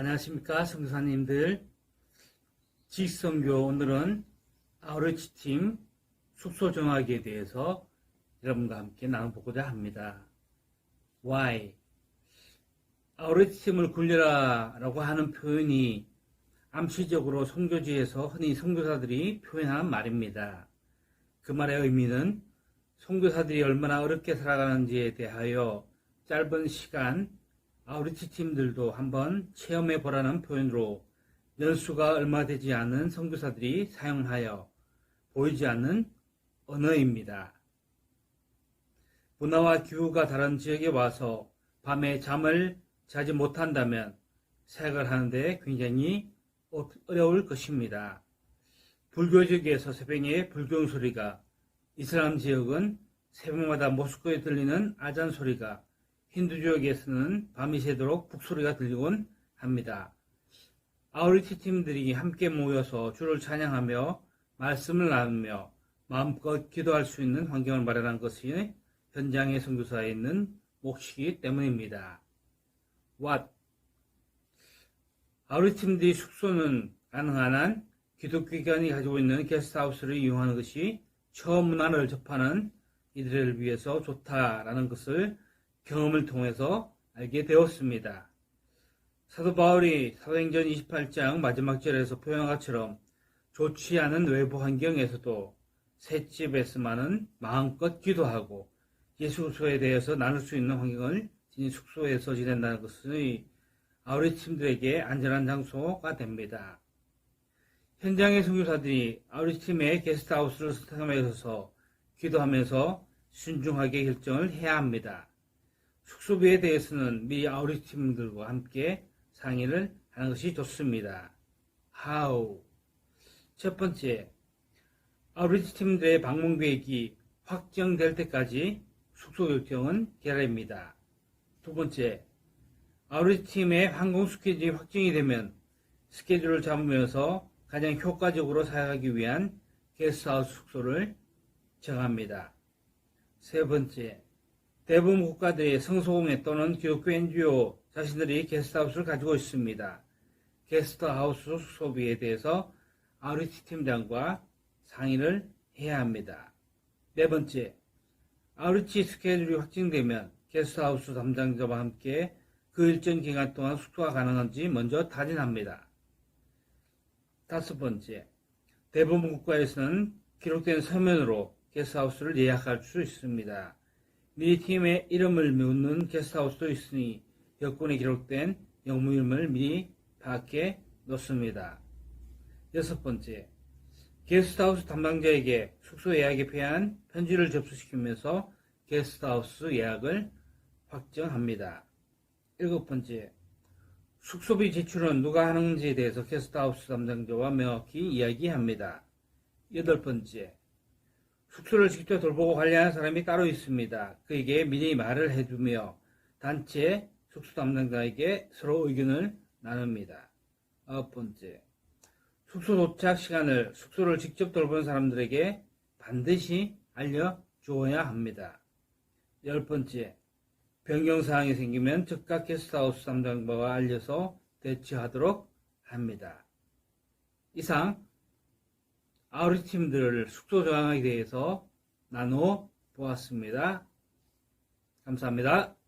안녕하십니까 성교사님들 직성교 오늘은 아우르치 팀 숙소 정하기에 대해서 여러분과 함께 나눠보고자 합니다. Why? 아우르치 팀을 굴려라 라고 하는 표현이 암시적으로 성교지에서 흔히 성교사들이 표현한 말입니다. 그 말의 의미는 성교사들이 얼마나 어렵게 살아가는지에 대하여 짧은 시간 아우리치 팀들도 한번 체험해 보라는 표현으로 연수가 얼마 되지 않은 선교사들이 사용하여 보이지 않는 언어입니다. 문화와 기후가 다른 지역에 와서 밤에 잠을 자지 못한다면 생각을 하는데 굉장히 어려울 것입니다. 불교 지역에서 새벽에 불경 소리가, 이슬람 지역은 새벽마다 모스크에 들리는 아잔 소리가 힌두 지역에서는 밤이 새도록 북소리가 들리곤 합니다. 아우리티 팀들이 함께 모여서 주를 찬양하며 말씀을 나누며 마음껏 기도할 수 있는 환경을 마련한 것이 현장의 선교사에 있는 몫이기 때문입니다. What? 아우리티 팀들이 숙소는 가능한 한 기독교기관이 가지고 있는 게스트하우스를 이용하는 것이 처음 문화를 접하는 이들을 위해서 좋다라는 것을 경험을 통해서 알게 되었습니다. 사도 바울이 사도행전 28장 마지막 절에서 표현한 것처럼 좋지 않은 외부 환경에서도 새집에서만은 마음껏 기도하고 예수소에 대해서 나눌 수 있는 환경을 지닌 숙소에서 지낸다는 것은 아우리 팀들에게 안전한 장소가 됩니다. 현장의 선교사들이 아우리 팀의 게스트하우스를 선택하면서 기도하면서 신중하게 결정을 해야 합니다. 숙소비에 대해서는 미리 아우리 팀들과 함께 상의를 하는 것이 좋습니다. How? 첫 번째, 아우리 팀들의 방문 계획이 확정될 때까지 숙소 결정은 계란입니다. 두 번째, 아우리 팀의 항공 스케줄이 확정이 되면 스케줄을 잡으면서 가장 효과적으로 사용하기 위한 게스트하우스 숙소를 정합니다. 세 번째, 대부분 국가들이 성소공회 또는 기독교 NGO 자신들이 게스트하우스를 가지고 있습니다. 게스트하우스 숙소비에 대해서 아우리치 팀장과 상의를 해야 합니다. 네 번째, 아우리치 스케줄이 확정되면 게스트하우스 담당자와 함께 그 일정 기간 동안 숙소가 가능한지 먼저 타진합니다. 다섯 번째, 대부분 국가에서는 기록된 서면으로 게스트하우스를 예약할 수 있습니다. 미 팀의 이름을 묻는 게스트하우스도 있으니 여권에 기록된 영무 이름을 미리 파악해 놓습니다. 여섯 번째, 게스트하우스 담당자에게 숙소 예약에 필요한 편지를 접수시키면서 게스트하우스 예약을 확정합니다. 일곱 번째, 숙소비 지출은 누가 하는지에 대해서 게스트하우스 담당자와 명확히 이야기합니다. 여덟 번째, 숙소를 직접 돌보고 관리하는 사람이 따로 있습니다. 그에게 미리 말을 해두며 단체 숙소 담당자에게 서로 의견을 나눕니다. 아홉 번째, 숙소 도착 시간을 숙소를 직접 돌보는 사람들에게 반드시 알려주어야 합니다. 열 번째, 변경사항이 생기면 즉각 게스트하우스 담당자와 알려서 대처하도록 합니다. 이상 아우리 팀들 숙소 정황에 대해서 나눠 보았습니다. 감사합니다.